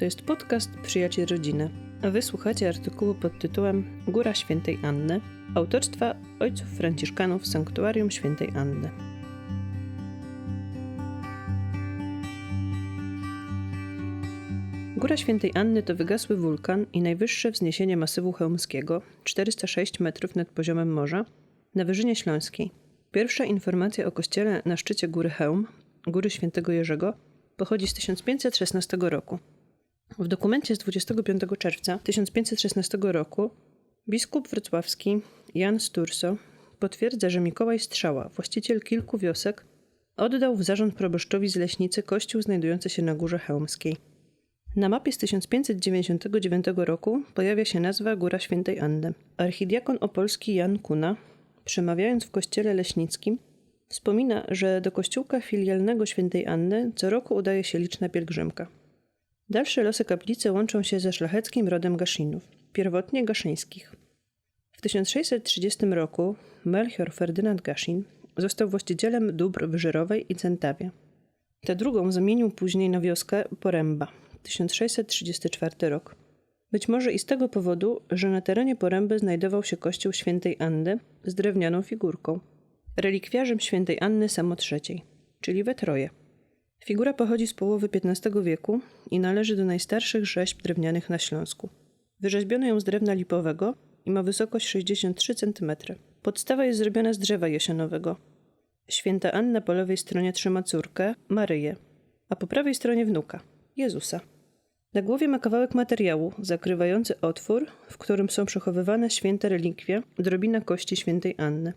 To jest podcast Przyjaciel Rodziny, wysłuchacie artykułu pod tytułem Góra Świętej Anny autorstwa ojców franciszkanów Sanktuarium Świętej Anny. Góra Świętej Anny to wygasły wulkan i najwyższe wzniesienie masywu chełmskiego 406 metrów nad poziomem morza na Wyżynie Śląskiej. Pierwsza informacja o kościele na szczycie góry Chełm, góry Świętego Jerzego, pochodzi z 1516 roku. W dokumencie z 25 czerwca 1516 roku biskup wrocławski Jan Sturso potwierdza, że Mikołaj Strzała, właściciel kilku wiosek, oddał w zarząd proboszczowi z Leśnicy kościół znajdujący się na Górze Chełmskiej. Na mapie z 1599 roku pojawia się nazwa Góra Świętej Anny. Archidiakon opolski Jan Kuna, przemawiając w kościele leśnickim, wspomina, że do kościółka filialnego Świętej Anny co roku udaje się liczna pielgrzymka. Dalsze losy kaplicy łączą się ze szlacheckim rodem Gaszynów, pierwotnie Gaszyńskich. W 1630 roku Melchior Ferdynand Gaszyn został właścicielem dóbr w i Centawie. Tę drugą zamienił później na wioskę Poręba, 1634 rok. Być może i z tego powodu, że na terenie Poręby znajdował się kościół świętej Anny z drewnianą figurką, relikwiarzem świętej Anny samo trzeciej, czyli we Troje. Figura pochodzi z połowy XV wieku i należy do najstarszych rzeźb drewnianych na Śląsku. Wyrzeźbiono ją z drewna lipowego i ma wysokość 63 cm. Podstawa jest zrobiona z drzewa jesionowego. Święta Anna po lewej stronie trzyma córkę, Maryję, a po prawej stronie wnuka, Jezusa. Na głowie ma kawałek materiału zakrywający otwór, w którym są przechowywane święte relikwie, drobina kości świętej Anny.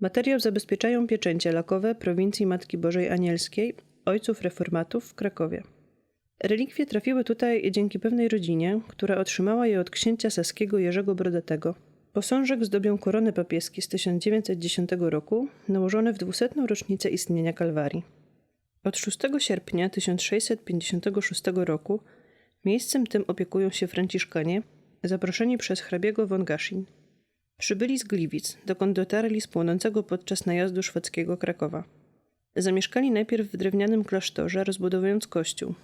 Materiał zabezpieczają pieczęcie lakowe prowincji Matki Bożej Anielskiej, ojców reformatów w Krakowie. Relikwie trafiły tutaj dzięki pewnej rodzinie, która otrzymała je od księcia saskiego Jerzego Brodatego. Posążek zdobią korony papieskie z 1910 roku, nałożone w 200. rocznicę istnienia Kalwarii. Od 6 sierpnia 1656 roku miejscem tym opiekują się Franciszkanie, zaproszeni przez hrabiego von Gaszin. Przybyli z Gliwic, dokąd dotarli z płonącego podczas najazdu szwedzkiego Krakowa. Zamieszkali najpierw w drewnianym klasztorze, rozbudowując kościół.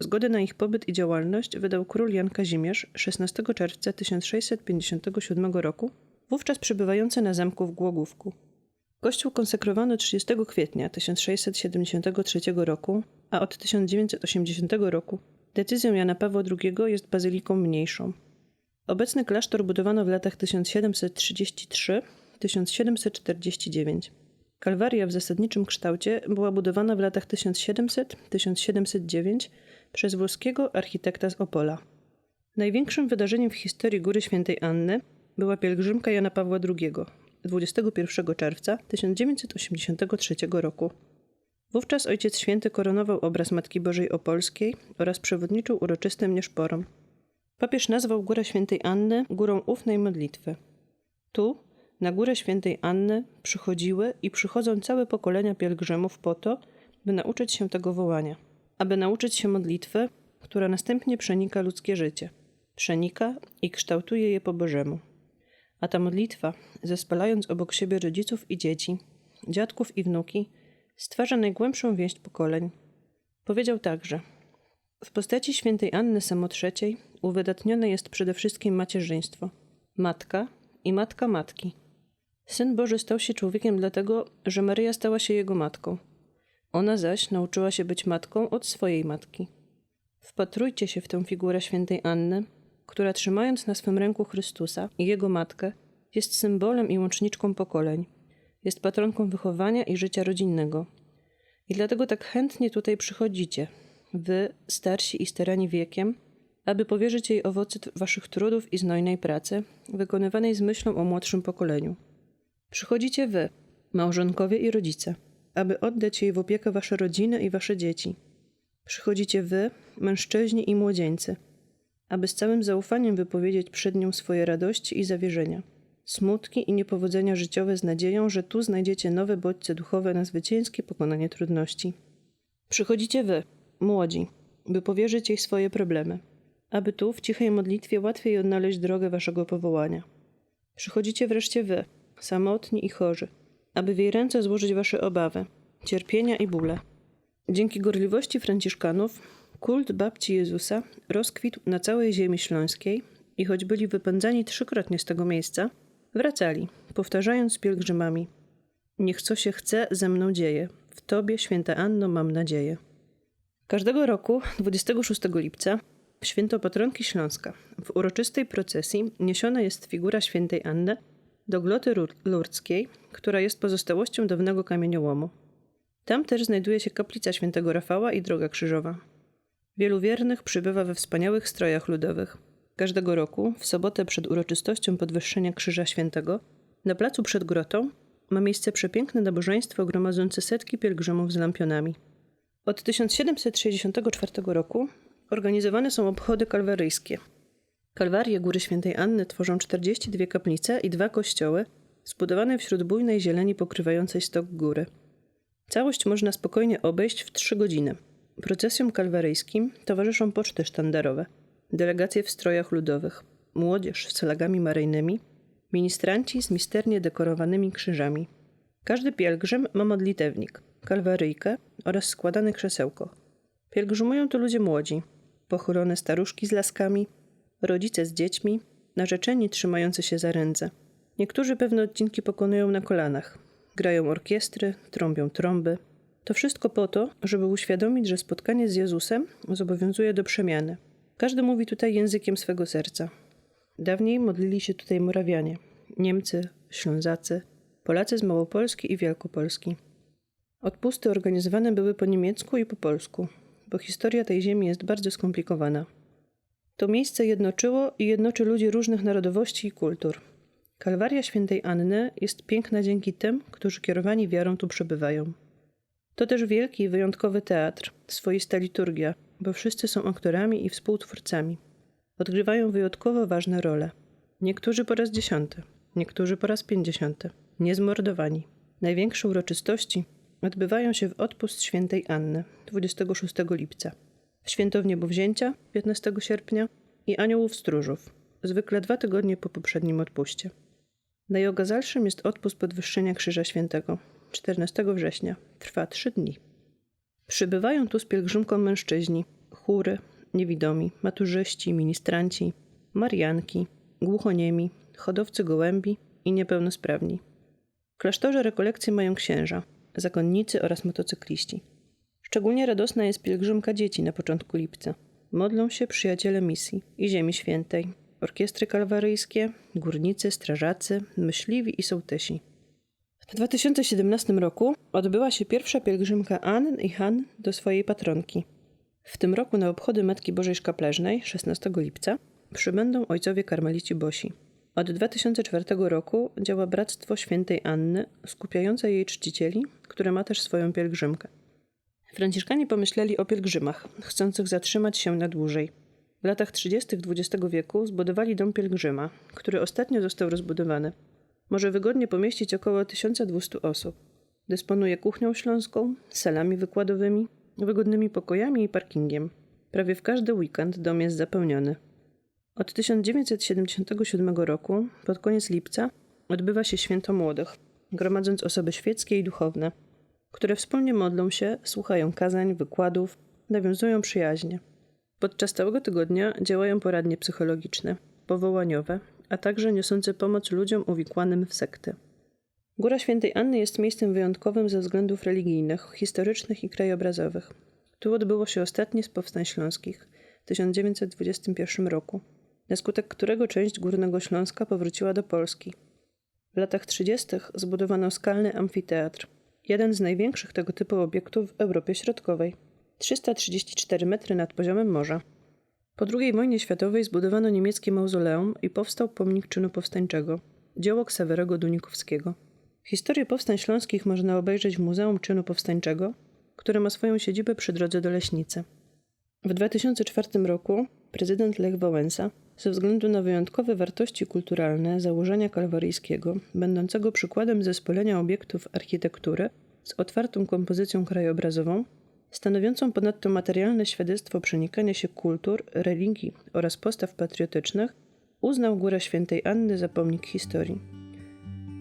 Zgodę na ich pobyt i działalność wydał król Jan Kazimierz 16 czerwca 1657 roku, wówczas przebywający na zamku w Głogówku. Kościół konsekrowano 30 kwietnia 1673 roku, a od 1980 roku decyzją Jana Pawła II jest bazyliką mniejszą. Obecny klasztor budowano w latach 1733-1749. Kalwaria w zasadniczym kształcie była budowana w latach 1700-1709 przez włoskiego architekta z Opola. Największym wydarzeniem w historii Góry Świętej Anny była pielgrzymka Jana Pawła II 21 czerwca 1983 roku. Wówczas Ojciec Święty koronował obraz Matki Bożej Opolskiej oraz przewodniczył uroczystym nieszporom. Papież nazwał Górę Świętej Anny górą ufnej modlitwy. Tu, na Górę Świętej Anny, przychodziły i przychodzą całe pokolenia pielgrzymów po to, by nauczyć się tego wołania, aby nauczyć się modlitwy, która następnie przenika ludzkie życie, przenika i kształtuje je po Bożemu. A ta modlitwa, zespalając obok siebie rodziców i dzieci, dziadków i wnuki, stwarza najgłębszą więź pokoleń. Powiedział także: W postaci świętej Anny Samotrzeciej uwydatnione jest przede wszystkim macierzyństwo, matka i matka matki. Syn Boży stał się człowiekiem dlatego, że Maryja stała się jego matką. Ona zaś nauczyła się być matką od swojej matki. Wpatrujcie się w tę figurę świętej Anny, która trzymając na swym ręku Chrystusa i jego matkę, jest symbolem i łączniczką pokoleń. Jest patronką wychowania i życia rodzinnego. I dlatego tak chętnie tutaj przychodzicie, wy, starsi i starani wiekiem, aby powierzyć jej owoce waszych trudów i znojnej pracy, wykonywanej z myślą o młodszym pokoleniu. Przychodzicie wy, małżonkowie i rodzice, aby oddać jej w opiekę wasze rodziny i wasze dzieci. Przychodzicie wy, mężczyźni i młodzieńcy, aby z całym zaufaniem wypowiedzieć przed nią swoje radości i zawierzenia, smutki i niepowodzenia życiowe z nadzieją, że tu znajdziecie nowe bodźce duchowe na zwycięskie pokonanie trudności. Przychodzicie wy, młodzi, by powierzyć jej swoje problemy, aby tu w cichej modlitwie łatwiej odnaleźć drogę waszego powołania. Przychodzicie wreszcie wy, samotni i chorzy, aby w jej ręce złożyć wasze obawy, cierpienia i bóle. Dzięki gorliwości Franciszkanów kult babci Jezusa rozkwitł na całej ziemi śląskiej i choć byli wypędzani trzykrotnie z tego miejsca, wracali, powtarzając z pielgrzymami: Niech co się chce, ze mną dzieje. W tobie, święta Anno, mam nadzieję. Każdego roku, 26 lipca, w święto Patronki Śląska, w uroczystej procesji niesiona jest figura świętej Anny do gloty lurdzkiej, która jest pozostałością dawnego kamieniołomu. Tam też znajduje się kaplica świętego Rafała i droga krzyżowa. Wielu wiernych przybywa we wspaniałych strojach ludowych. Każdego roku, w sobotę przed uroczystością podwyższenia Krzyża Świętego, na placu przed grotą ma miejsce przepiękne nabożeństwo gromadzące setki pielgrzymów z lampionami. Od 1764 roku organizowane są obchody kalwaryjskie. Kalwarie Góry Świętej Anny tworzą 42 kaplice i dwa kościoły, zbudowane wśród bujnej zieleni pokrywającej stok góry. Całość można spokojnie obejść w trzy godziny. Procesjom kalwaryjskim towarzyszą poczty sztandarowe, delegacje w strojach ludowych, młodzież z flagami maryjnymi, ministranci z misternie dekorowanymi krzyżami. Każdy pielgrzym ma modlitewnik, kalwaryjkę oraz składane krzesełko. Pielgrzymują tu ludzie młodzi, pochylone staruszki z laskami, rodzice z dziećmi, narzeczeni trzymający się za ręce. Niektórzy pewne odcinki pokonują na kolanach. Grają orkiestry, trąbią trąby. To wszystko po to, żeby uświadomić, że spotkanie z Jezusem zobowiązuje do przemiany. Każdy mówi tutaj językiem swego serca. Dawniej modlili się tutaj Morawianie, Niemcy, Ślązacy, Polacy z Małopolski i Wielkopolski. Odpusty organizowane były po niemiecku i po polsku, bo historia tej ziemi jest bardzo skomplikowana. To miejsce jednoczyło i jednoczy ludzi różnych narodowości i kultur. Kalwaria świętej Anny jest piękna dzięki tym, którzy kierowani wiarą tu przebywają. To też wielki i wyjątkowy teatr, swoista liturgia, bo wszyscy są aktorami i współtwórcami. Odgrywają wyjątkowo ważne role. Niektórzy po raz dziesiąty, niektórzy po raz pięćdziesiąty, niezmordowani. Największe uroczystości odbywają się w odpust świętej Anny 26 lipca, w święto wzięcia 15 sierpnia i aniołów stróżów, zwykle dwa tygodnie po poprzednim odpuście. Najogazalszym jest odpust podwyższenia Krzyża Świętego 14 września. Trwa trzy dni. Przybywają tu z pielgrzymką mężczyźni, chóry, niewidomi, maturzyści, ministranci, marianki, głuchoniemi, hodowcy gołębi i niepełnosprawni. W klasztorze rekolekcje mają księża, zakonnicy oraz motocykliści. Szczególnie radosna jest pielgrzymka dzieci na początku lipca. Modlą się przyjaciele misji i Ziemi Świętej, orkiestry kalwaryjskie, górnicy, strażacy, myśliwi i sołtysi. W 2017 roku odbyła się pierwsza pielgrzymka Ann i Han do swojej patronki. W tym roku na obchody Matki Bożej Szkapleżnej 16 lipca przybędą ojcowie karmelici Bosi. Od 2004 roku działa Bractwo Świętej Anny, skupiające jej czcicieli, które ma też swoją pielgrzymkę. Franciszkanie pomyśleli o pielgrzymach, chcących zatrzymać się na dłużej. W latach 30. XX wieku zbudowali dom pielgrzyma, który ostatnio został rozbudowany. Może wygodnie pomieścić około 1200 osób. Dysponuje kuchnią śląską, salami wykładowymi, wygodnymi pokojami i parkingiem. Prawie w każdy weekend dom jest zapełniony. Od 1977 roku, pod koniec lipca, odbywa się święto młodych, gromadząc osoby świeckie i duchowne, które wspólnie modlą się, słuchają kazań, wykładów, nawiązują przyjaźnie. Podczas całego tygodnia działają poradnie psychologiczne, powołaniowe, a także niosące pomoc ludziom uwikłanym w sekty. Góra Świętej Anny jest miejscem wyjątkowym ze względów religijnych, historycznych i krajobrazowych. Tu odbyło się ostatnie z powstań śląskich w 1921 roku na skutek którego część Górnego Śląska powróciła do Polski. W latach 30. zbudowano skalny amfiteatr, jeden z największych tego typu obiektów w Europie Środkowej. 334 metry nad poziomem morza. Po II wojnie światowej zbudowano niemieckie mauzoleum i powstał pomnik czynu powstańczego, dzieło Ksawerego Dunikowskiego. Historię powstań śląskich można obejrzeć w Muzeum Czynu Powstańczego, które ma swoją siedzibę przy drodze do Leśnicy. W 2004 roku prezydent Lech Wałęsa ze względu na wyjątkowe wartości kulturalne założenia kalwaryjskiego, będącego przykładem zespolenia obiektów architektury z otwartą kompozycją krajobrazową, stanowiącą ponadto materialne świadectwo przenikania się kultur, religii oraz postaw patriotycznych, uznał Górę Świętej Anny za pomnik historii.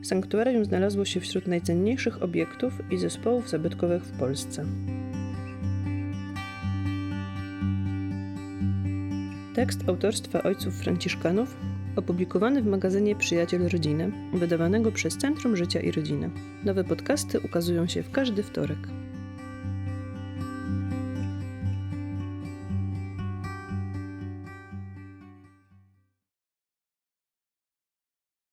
Sanktuarium znalazło się wśród najcenniejszych obiektów i zespołów zabytkowych w Polsce. Tekst autorstwa ojców Franciszkanów, opublikowany w magazynie Przyjaciel Rodziny, wydawanego przez Centrum Życia i Rodziny. Nowe podcasty ukazują się w każdy wtorek.